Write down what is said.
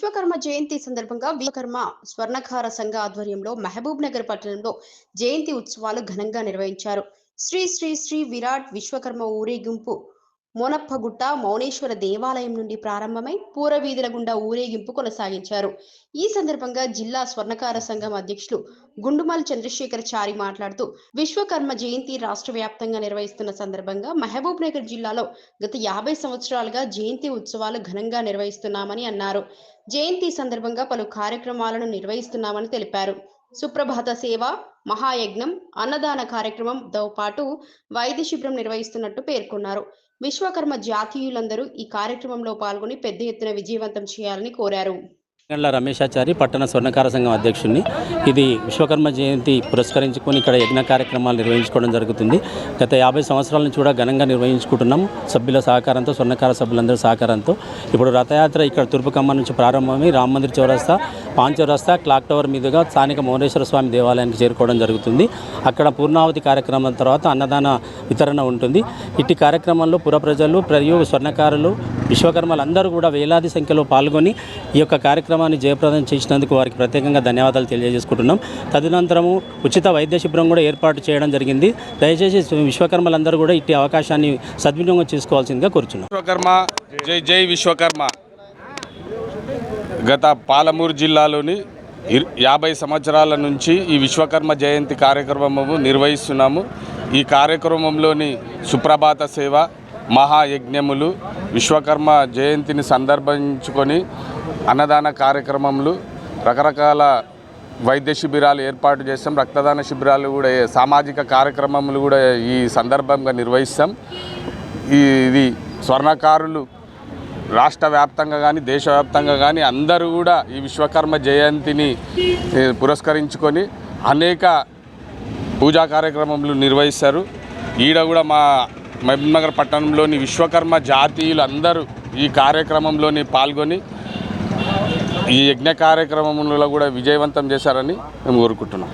విశ్వకర్మ జయంతి సందర్భంగా విశ్వకర్మ స్వర్ణకార సంఘ ఆధ్వర్యంలో మహబూబ్ నగర్ పట్టణంలో జయంతి ఉత్సవాలు ఘనంగా నిర్వహించారు. శ్రీ శ్రీ శ్రీ విరాట్ విశ్వకర్మ ఊరేగింపు మోనప్పగుట్ట మౌనేశ్వర దేవాలయం నుండి ప్రారంభమై పూరవీధుల గుండా ఊరేగింపు కొనసాగించారు. ఈ సందర్భంగా జిల్లా స్వర్ణకార సంఘం అధ్యక్షులు గుండుమల్ చంద్రశేఖర్ చారి మాట్లాడుతూ విశ్వకర్మ జయంతి రాష్ట్ర వ్యాప్తంగా నిర్వహిస్తున్న సందర్భంగా మహబూబ్ నగర్ జిల్లాలో గత యాభై సంవత్సరాలుగా జయంతి ఉత్సవాలు ఘనంగా నిర్వహిస్తున్నామని అన్నారు. జయంతి సందర్భంగా పలు కార్యక్రమాలను నిర్వహిస్తున్నామని తెలిపారు. సుప్రభాత సేవ మహాయజ్ఞం అన్నదాన కార్యక్రమంతో పాటు వైద్య శిబిరం నిర్వహిస్తున్నట్టు పేర్కొన్నారు. విశ్వకర్మ జాతీయులందరూ ఈ కార్యక్రమంలో పాల్గొని పెద్ద ఎత్తున విజయవంతం చేయాలని కోరారు. గండ్ల రమేశాచారి పట్టణ స్వర్ణకార సంఘం అధ్యక్షుడిని ఇది విశ్వకర్మ జయంతి పురస్కరించుకొని ఇక్కడ యజ్ఞ కార్యక్రమాలు నిర్వహించుకోవడం జరుగుతుంది. గత యాభై సంవత్సరాల నుంచి కూడా ఘనంగా నిర్వహించుకుంటున్నాం. సభ్యుల సహకారంతో స్వర్ణకార సభ్యులందరి సహకారంతో. ఇప్పుడు రథయాత్ర ఇక్కడ తూర్పుకమ్మ నుంచి ప్రారంభమై రామ మందిర్ చౌరస్తా పాన్ చౌరస్తా క్లాక్ టవర్ మీదుగా స్థానిక మౌనేశ్వర స్వామి దేవాలయానికి చేరుకోవడం జరుగుతుంది. అక్కడ పూర్ణావతి కార్యక్రమం తర్వాత అన్నదాన వితరణ ఉంటుంది. ఇట్టి కార్యక్రమంలో పుర ప్రజలు మరియు స్వర్ణకారులు విశ్వకర్మలు అందరూ కూడా వేలాది సంఖ్యలో పాల్గొని ఈ యొక్క కార్యక్రమాన్ని జయప్రదం చేసినందుకు వారికి ప్రత్యేకంగా ధన్యవాదాలు తెలియజేసుకుంటున్నాం. తదనంతరము ఉచిత వైద్య శిబిరం కూడా ఏర్పాటు చేయడం జరిగింది. దయచేసి విశ్వకర్మలందరూ కూడా ఇట్టి అవకాశాన్ని సద్వినియోగం చేసుకోవాల్సిందిగా కోరుచున్నాం. విశ్వకర్మ జై జై విశ్వకర్మ. గత పాలమూరు జిల్లాలోని యాభై సంవత్సరాల నుంచి ఈ విశ్వకర్మ జయంతి కార్యక్రమము నిర్వహిస్తున్నాము. ఈ కార్యక్రమంలోని సుప్రభాత సేవ మహాయజ్ఞములు విశ్వకర్మ జయంతిని సందర్భించుకొని అన్నదాన కార్యక్రమములు రకరకాల వైద్య శిబిరాలు ఏర్పాటు చేస్తాం. రక్తదాన శిబిరాలు కూడా సామాజిక కార్యక్రమములు కూడా ఈ సందర్భంగా నిర్వహిస్తాం. ఇది స్వర్ణకారులు రాష్ట్ర వ్యాప్తంగా కానీ దేశవ్యాప్తంగా కానీ అందరూ కూడా ఈ విశ్వకర్మ జయంతిని పురస్కరించుకొని అనేక పూజా కార్యక్రమములు నిర్వహిస్తారు. ఈడ కూడా మా మహబూబ్నగర్ పట్టణంలోని విశ్వకర్మ జాతీయులు అందరూ ఈ కార్యక్రమంలోని పాల్గొని ఈ యజ్ఞ కార్యక్రమంలో కూడా విజయవంతం చేశారని మేము కోరుకుంటున్నాం